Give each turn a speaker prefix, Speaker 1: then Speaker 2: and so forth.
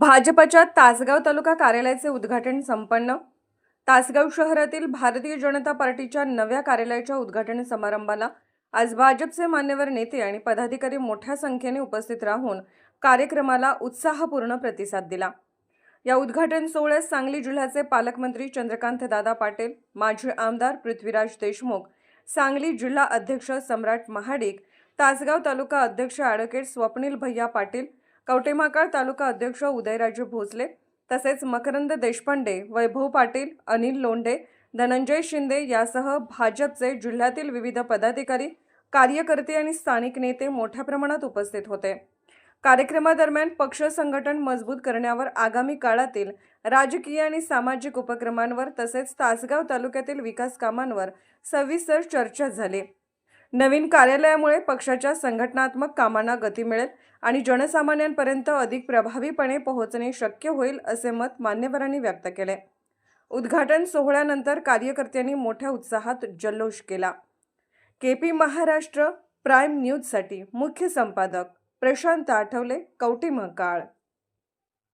Speaker 1: भाजपच्या तासगाव तालुका कार्यालयाचे उद्घाटन संपन्न. तासगाव शहरातील भारतीय जनता पार्टीच्या नव्या कार्यालयाच्या उद्घाटन समारंभाला आज भाजपचे मान्यवर नेते आणि पदाधिकारी मोठ्या संख्येने उपस्थित राहून कार्यक्रमाला उत्साहपूर्ण प्रतिसाद दिला. या उद्घाटन सोहळ्यात सांगली जिल्ह्याचे पालकमंत्री चंद्रकांत दादा पाटील माजी आमदार पृथ्वीराज देशमुख सांगली जिल्हा अध्यक्ष सम्राट महाडिक तासगाव तालुका अध्यक्ष ॲडव्होकेट स्वप्नील भैया पाटील कवटेमाकाळ तालुका अध्यक्ष उदयराजे भोसले तसेच मकरंद देशपांडे वैभव पाटील अनिल लोंढे धनंजय शिंदे यासह भाजपचे जिल्ह्यातील विविध पदाधिकारी कार्यकर्ते आणि स्थानिक नेते मोठ्या प्रमाणात उपस्थित होते. कार्यक्रमादरम्यान पक्ष संघटन मजबूत करण्यावर आगामी काळातील राजकीय आणि सामाजिक उपक्रमांवर तसेच तासगाव तालुक्यातील विकास कामांवर सविस्तर चर्चा झाली. नवीन कार्यालयामुळे पक्षाच्या संघटनात्मक कामांना गती मिळेल आणि जनसामान्यांपर्यंत अधिक प्रभावीपणे पोहोचणे शक्य होईल असे मत मान्यवरांनी व्यक्त केले. उद्घाटन सोहळ्यानंतर कार्यकर्त्यांनी मोठ्या उत्साहात जल्लोष केला. के पी महाराष्ट्र प्राईम न्यूजसाठी मुख्य संपादक प्रशांत आठवले कवटी महाकाळ.